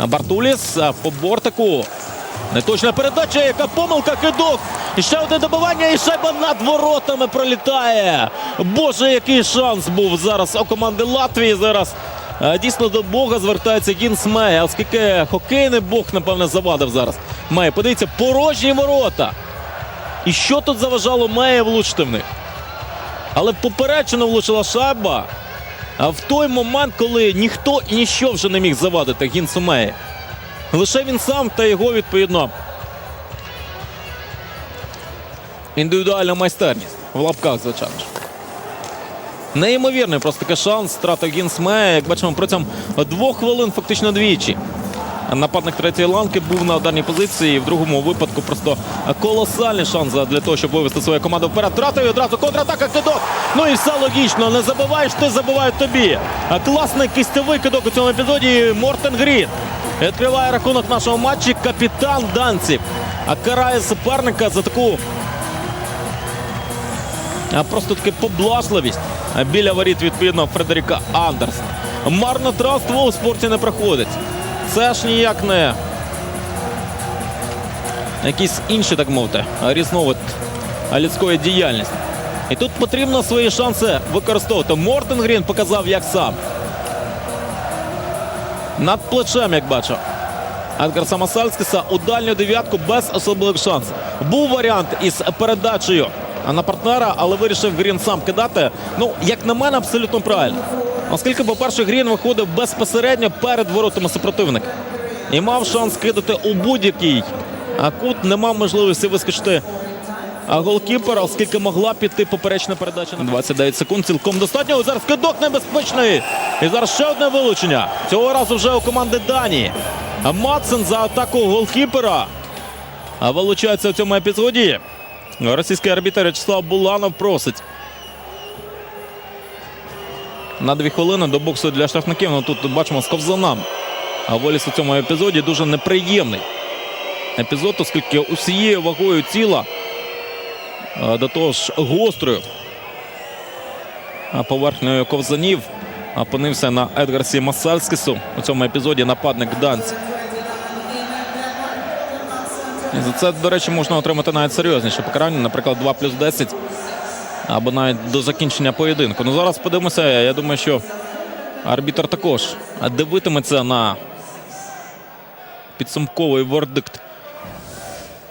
Бартуліс по бортику. Неточна передача, яка помилка, кидок. І ще одне добивання, і шайба над воротами пролітає. Боже, який шанс був зараз у команди Латвії. Зараз е, дійсно до Бога звертається Гінс Мей, оскільки хокейний Бог, напевне, завадив зараз. Мей, подивіться, порожні ворота. І що тут заважало Мея влучити в них? Але поперечено влучила шайба. В той момент, коли ніхто і ніщо вже не міг завадити Гінсу Мея. Лише він сам та його відповідно. Індивідуальна майстерність в лапках, звичайно ж. Неймовірний просто такий шанс втратив Гінс Мея. Як бачимо, протягом двох хвилин фактично двічі. Нападник третьої ланки був на ударній позиції. В другому випадку просто колосальний шанс для того, щоб вивести свою команду вперед. Втратив і одразу контратака кидок. Ну і все логічно. Не забиваєш, ти забивають тобі. Класний кистєвий кидок у цьому епізоді. Мортен Грін. Відкриває рахунок нашого матчі капітан Данців. А карає суперника за таку просто таки поблажливість біля воріт відповідно Фредеріка Андерсона. Марнотратство у спорті не проходить. Це ж ніяк не якісь інші, так мовити, різновид людської діяльності. І тут потрібно свої шанси використовувати. Мортен Грін показав як сам. Над плечем, як бачу. Едгарса Масальскіса у дальню дев'ятку без особливих шансів. Був варіант із передачею на партнера, але вирішив Грін сам кидати. Ну, як на мене, абсолютно правильно. Оскільки, по-перше, Грін виходив безпосередньо перед воротами супротивника. І мав шанс кидати у будь-який. А кут не мав можливості вискочити а голкіпера, оскільки могла піти поперечна передача на 29 секунд. Цілком достатньо. Зараз кидок небезпечний. І зараз ще одне вилучення. Цього разу вже у команди Данії. А Матсен за атаку голкіпера. А вилучається у цьому епізоді. Російський арбітер В'ячеслав Буланов просить. На дві хвилини до боксу для штрафників. Ну тут бачимо з ковзанам. А Воліс у цьому епізоді дуже неприємний епізод, оскільки усією вагою тіла до того ж гострою а, поверхнею ковзанів опинився на Едгарсі Масальскісу. У цьому епізоді нападник Данці. І за це, до речі, можна отримати навіть серйозніше покарання, наприклад, 2 плюс 10 або навіть до закінчення поєдинку. Ну зараз подивимося. Я думаю, що арбітр також дивитиметься на підсумковий вердикт.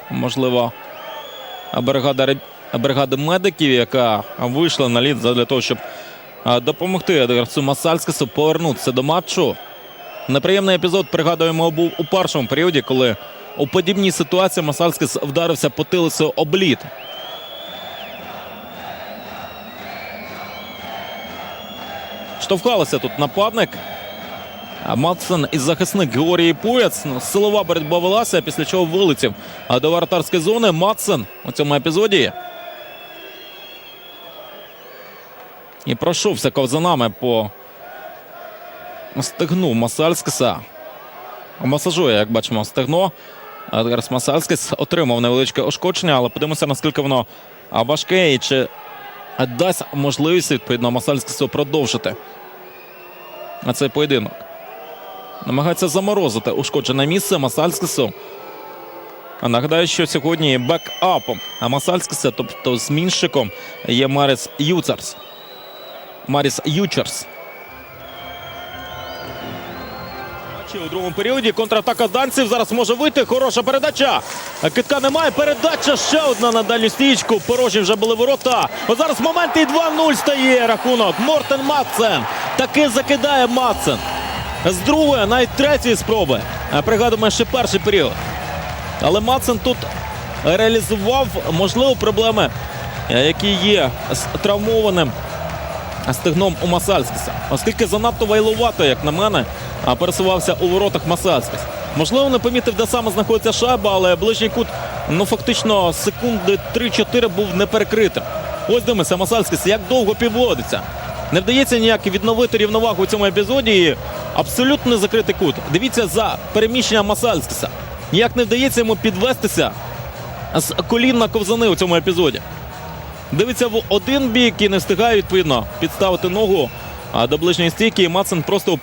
Можливо, бригада, бригади медиків, яка вийшла на лід для того, щоб допомогти Едгарсу Масальскісу повернутися до матчу. Неприємний епізод, пригадуємо, був у першому періоді, коли у подібній ситуації Масальскіс вдарився по тилицю об Штовхалися тут нападник. Матсен і захисник Георгій Пуяц. Ну, силова боротьба велася, після чого вилетів до воротарської зони. Матсен у цьому епізоді. І пройшовся ковзанами по стегну Масальскиса. Масажує, як бачимо, стегно. Едгарс Масальскис отримав невеличке ушкодження, але подивимося, наскільки воно важке і чи дасть можливість відповідно Масальскису продовжити На цей поєдинок. Намагається заморозити ушкоджене місце Масальскису. А Нагадаю, що сьогодні бекапом Масальскиса, тобто змінщиком, є Маріс Юцерс. Маріс Ючерс. Матчі У другому періоді контратака данців зараз може вийти. Хороша передача. Китка немає. Передача ще одна на дальню стічку. Порожні вже були ворота. От зараз момент і 2-0 стає рахунок. Мортен Матсен. Таки закидає Матсен. З другої, навіть третьої спроби. Пригадуємо ще перший період. Але Матсен тут реалізував можливо проблеми, е, які є з травмованим стегном у Масальськіса. Оскільки занадто вайлувато, як на мене, а пересувався у воротах Масальськіс. Можливо, не помітив, де саме знаходиться шайба, але ближній кут, ну фактично, секунди 3-4 був не перекритим. Ось дивимося, Масальськіс, як довго підводиться. Не вдається ніяк відновити рівновагу у цьому епізоді. І абсолютно не закритий кут. Дивіться за переміщенням Масальськіса. Ніяк не вдається йому підвестися з колін на ковзани у цьому епізоді. Дивиться в один бік і не встигає відповідно підставити ногу до ближньої стійки. І Мацен просто